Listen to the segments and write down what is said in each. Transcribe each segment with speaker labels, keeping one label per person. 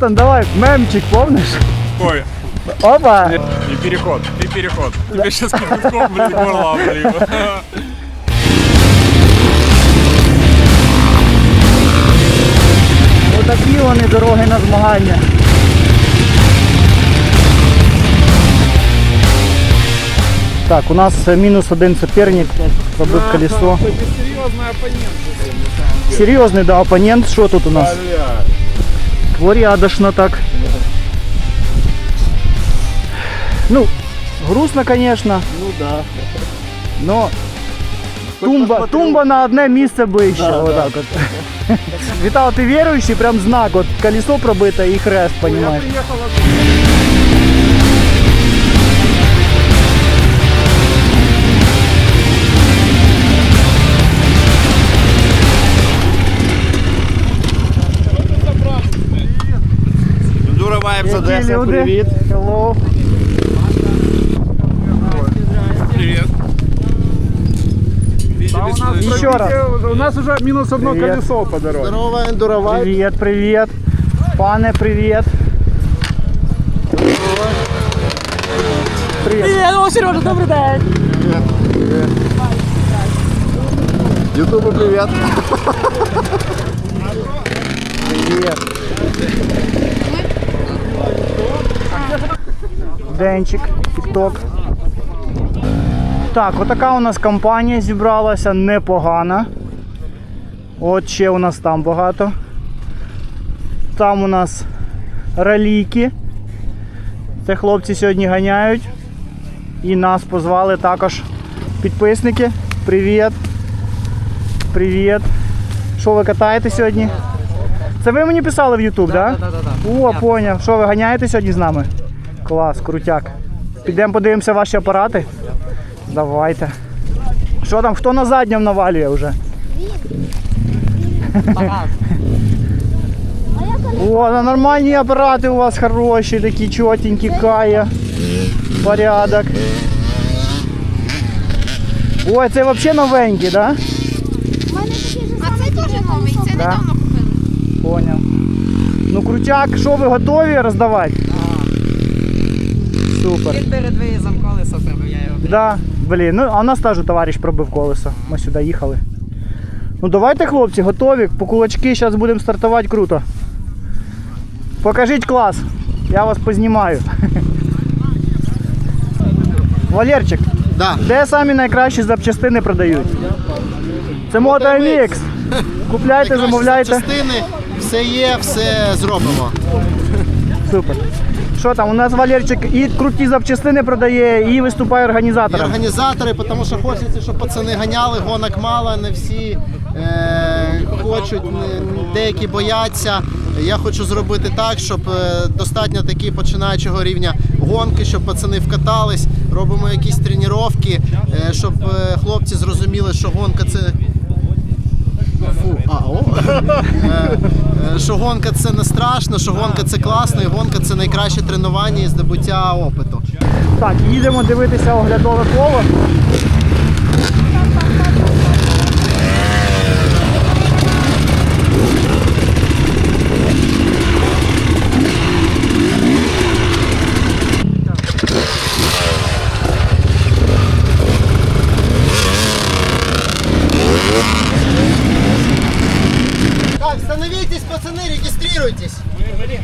Speaker 1: Там, давай, мемчик, помниш?
Speaker 2: Ой,
Speaker 1: Опа!
Speaker 2: и переход, и переход. Тебе сейчас кипятком, блин, горло облью.
Speaker 1: Отакі вони дороги на змагання. Так, у нас е, мінус один суперник, пробив колесо.
Speaker 2: Серьезный оппонент.
Speaker 1: Серйозний, да, опонент. Що тут у нас? Порядочно так. Ну, грустно, конечно.
Speaker 3: Ну да.
Speaker 1: Но тумба, тумба на одне місце ближче. отак от. Вітал, ти віруючий, прям знак, от колесо пробите і хрест, понимаєш.
Speaker 3: Вайбс
Speaker 1: Які
Speaker 3: Одеса,
Speaker 1: люди?
Speaker 3: привіт.
Speaker 1: Hello.
Speaker 2: Привет. Видели,
Speaker 1: Еще раз.
Speaker 2: У нас уже минус одно
Speaker 1: Привет.
Speaker 2: колесо по дороге.
Speaker 3: Здорово, Ендура Вайбс.
Speaker 1: Привіт, привіт. Пане, привіт. Привіт.
Speaker 4: О, Сережа, добрий день.
Speaker 3: Ютубу привіт.
Speaker 1: Привіт. Денчик, тік-ток. Так, отака у нас компанія зібралася непогана. От ще у нас там багато. Там у нас ралійки. Це хлопці сьогодні ганяють. І нас позвали також підписники. Привіт. Привіт. Що ви катаєте сьогодні? Це ви мені писали в YouTube, так? Да, О, поняв. Що ви ганяєте сьогодні з нами? Клас, крутяк. Підемо подивимося ваші апарати. Давайте. Що там, хто на задньому навалює вже? О, нормальні апарати у вас хороші, такі чотенькі, кая. Порядок. Ой, це взагалі новенькі, так? Да?
Speaker 5: А це теж новий, це недавно купили.
Speaker 1: Поняв. Ну крутяк, що ви готові роздавати? Супер.
Speaker 4: Перед виїздом колесо тебе я його.
Speaker 1: Да, блін, ну а у нас теж товариш пробив колесо. Ми сюди їхали. Ну давайте, хлопці, готові. По кулачки зараз будемо стартувати круто. Покажіть клас. Я вас познімаю. Валерчик,
Speaker 3: Да.
Speaker 1: де самі найкращі запчастини продають? Це MotoMX. Купляйте, замовляйте.
Speaker 3: Частини, все є, все зробимо.
Speaker 1: Супер. Що там? У нас Валерчик і круті запчастини продає, і виступає
Speaker 3: І організатори, тому що хочеться, щоб пацани ганяли, гонок мало, не всі е, хочуть, не- деякі бояться. Я хочу зробити так, щоб е, достатньо такі починаючого рівня гонки, щоб пацани вкатались, робимо якісь тренування, е, щоб е, хлопці зрозуміли, що гонка це. О. Е, е, що гонка це не страшно, що гонка це класно, і гонка це найкраще тренування і здобуття опиту.
Speaker 1: Так, їдемо дивитися оглядове коло.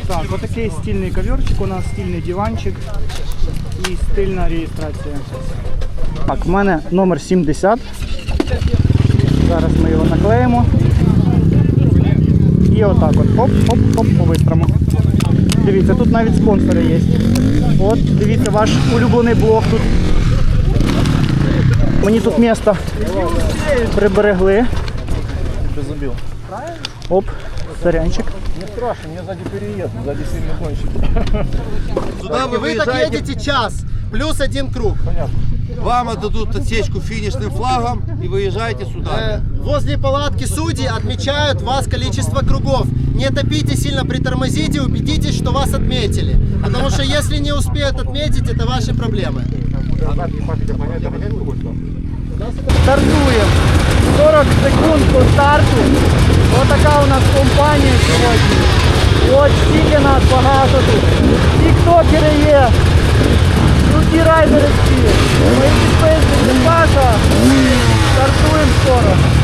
Speaker 3: Так,
Speaker 1: отакий стильний коверчик у нас, стильний диванчик і стильна реєстрація. Так, в мене номер 70. Зараз ми його наклеїмо. І отак от. Хоп-хоп-хоп по-бистрому. Дивіться, тут навіть спонсори є. От, дивіться, ваш улюблений блог тут. Мені тут місто приберегли. Оп, сорянчик.
Speaker 6: Сюда вы
Speaker 3: вы так едете час, плюс один круг.
Speaker 6: вам отдадут отсечку финишным флагом и выезжаете
Speaker 3: Э,
Speaker 6: сюда.
Speaker 3: Возле палатки судьи отмечают вас количество кругов. Не топите сильно, притормозите, убедитесь, что вас отметили. Потому что если не успеют отметить, это ваши проблемы.
Speaker 1: Стартуємо. 40 секунд до старту. Отака у нас компанія сьогодні. От стільки нас багато тут. Тіктокери є. Круті райдери всі. Мої підписники, Паша. Стартуємо скоро.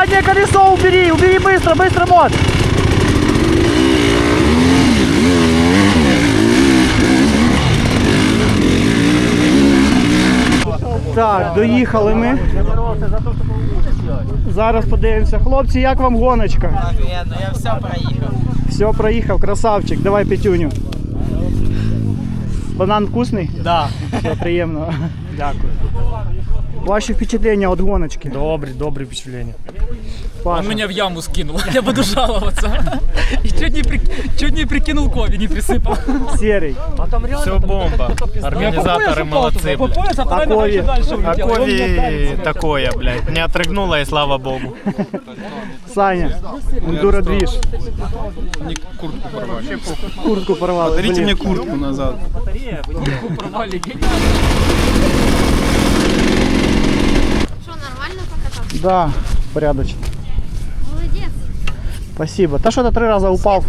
Speaker 1: Заднее колесо убери, убери быстро, быстро, мод. Так, доїхали ми. Зараз подивимося. Хлопці, як вам гоночка?
Speaker 4: Я все проїхав.
Speaker 1: Все, проїхав, красавчик. Давай п'ятюню. Банан вкусний?
Speaker 7: Да,
Speaker 1: Все, приємно.
Speaker 7: дякую.
Speaker 1: Ваші впечатлення від гоночки?
Speaker 7: Добрі, добрі впечатлення.
Speaker 1: Паша.
Speaker 2: Он меня в яму скинул, я буду жаловаться. И чуть не, при... чуть не прикинул Кови, не присыпал.
Speaker 1: Серий.
Speaker 7: Все бомба. Организаторы молодцы, блядь.
Speaker 1: А Кові?
Speaker 7: А Кови такое, блядь. Не отрыгнуло и слава богу.
Speaker 1: Саня. Ендуро двіж.
Speaker 2: Куртку порвали.
Speaker 1: Куртку порвали.
Speaker 2: Дарите
Speaker 1: Блін.
Speaker 2: мне куртку назад.
Speaker 5: Що, нормально покатався?
Speaker 1: Да, Порядочно.
Speaker 5: Молодець.
Speaker 1: Спасибо. Та що ти три рази упав?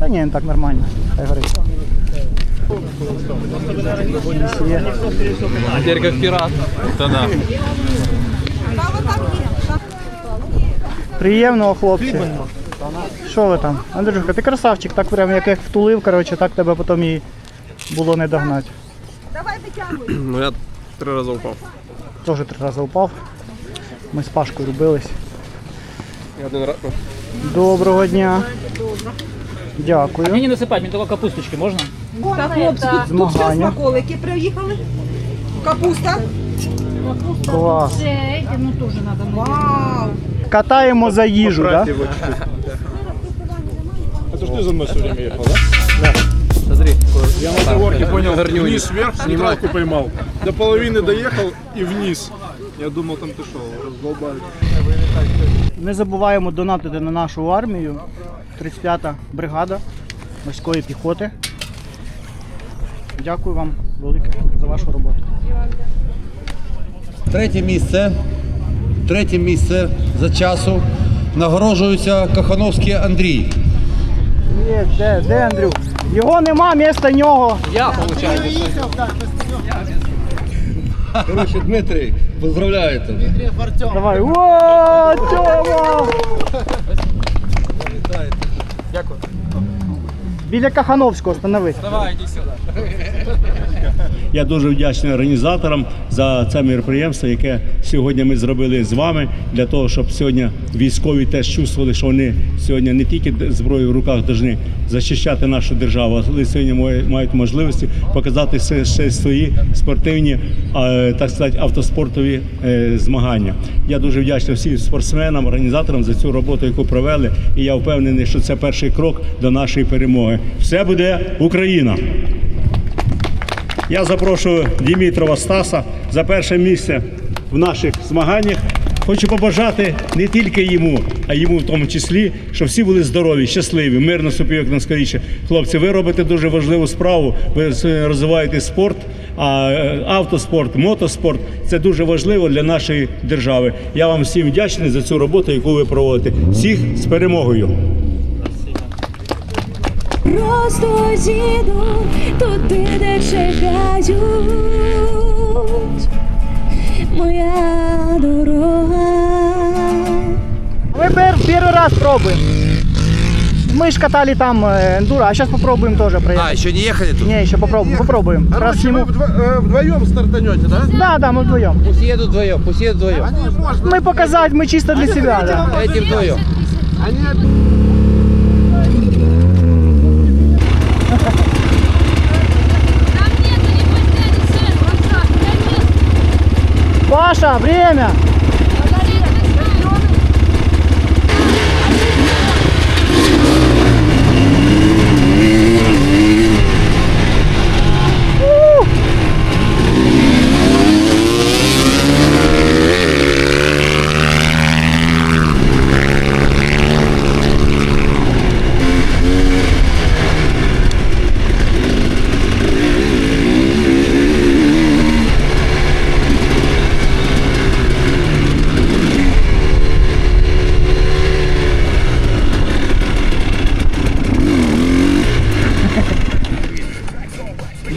Speaker 1: Та ні, так нормально. Хай горить.
Speaker 2: Теперь как пират. Да-да.
Speaker 1: Приємного, хлопці. Що ви там? Андрюшка, ти красавчик, так прям як їх втулив, коротше, так тебе потім і було не догнати.
Speaker 2: Ну я три рази упав.
Speaker 1: Теж три рази упав. Ми з Пашкою рубились.
Speaker 2: Я один раз.
Speaker 1: Доброго дня. Дякую.
Speaker 8: Мені не насипати, мені тільки капусточки можна?
Speaker 9: Так, хлопці, тут, тут все
Speaker 1: Змагання.
Speaker 9: смаколики приїхали. Капуста.
Speaker 1: Клас.
Speaker 8: ну теж треба.
Speaker 9: Вау!
Speaker 1: Катаємо за їжу, так? Да?
Speaker 2: Это что ты за мной все время ехал, да? Смотри. Я на заворке понял, вниз вверх нейтралку поймал. До половины доехал и вниз. Я думал, там ты шел, раздолбали.
Speaker 1: Не забуваємо донатити на нашу армію. 35-та бригада морської піхоти. Дякую вам велике за вашу роботу.
Speaker 6: Третє місце. Третє місце за часу нагороджується Кахановський Андрій.
Speaker 1: Є, де, де Андрюх? Його нема, місто нього.
Speaker 6: Коротше, Дмитрий, поздравляю тебе.
Speaker 1: Давай. О, Тьома!
Speaker 2: Дякую.
Speaker 1: Біля Кахановського становись.
Speaker 2: Давай, иди сюда.
Speaker 10: Я дуже вдячний організаторам за це мероприємство, яке сьогодні ми зробили з вами для того, щоб сьогодні військові теж чувствували, що вони сьогодні не тільки зброю в руках повинні захищати нашу державу, але сьогодні мають можливості показати ще, ще свої спортивні, е, так сказати, автоспортові е, змагання. Я дуже вдячний всім спортсменам, організаторам за цю роботу, яку провели. І я впевнений, що це перший крок до нашої перемоги. Все буде Україна! Я запрошую Дімітрова Стаса за перше місце в наших змаганнях. Хочу побажати не тільки йому, а йому в тому числі, щоб всі були здорові, щасливі, мирно собі як скоріше. Хлопці, ви робите дуже важливу справу. Ви розвиваєте спорт, а е, автоспорт, мотоспорт це дуже важливо для нашої держави. Я вам всім вдячний за цю роботу, яку ви проводите. Всіх з перемогою
Speaker 5: просто зійду туди, де чекають. Моя дорога.
Speaker 1: Мы пер- первый раз пробуем. Мы ж катали там э, эндуро, а сейчас попробуем тоже проехать.
Speaker 6: А, еще не ехали тут?
Speaker 1: Не, еще попробуем, попробуем. Раз
Speaker 2: Короче, вы
Speaker 1: сниму.
Speaker 2: вдво- э, вдвоем стартанете, да?
Speaker 1: Да, да, мы вдвоем.
Speaker 6: Пусть едут вдвоем, пусть едут вдвоем.
Speaker 1: Мы показать, мы чисто для себя, да.
Speaker 6: Эти вдвоем.
Speaker 1: Паша, время!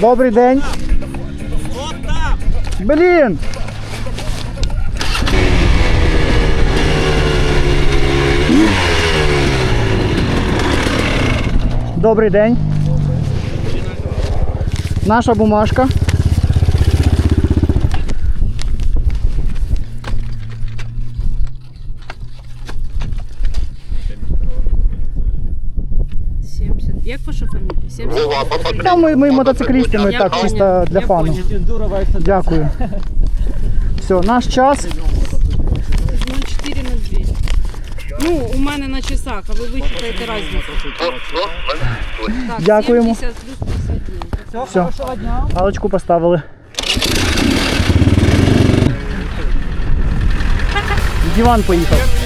Speaker 1: Добрий день. Блін! Добрий день. Наша бумажка.
Speaker 9: Як ваша фамілія? 70?
Speaker 1: Та ми, ми мотоциклісти, ми так чисто для фану. Дякую. Все, наш час.
Speaker 9: 0402. Ну, у мене на часах, а ви вичитаєте різницю. Так,
Speaker 1: Дякуємо.
Speaker 9: 70 плюс 59.
Speaker 1: Все. Галочку поставили. Диван поїхав.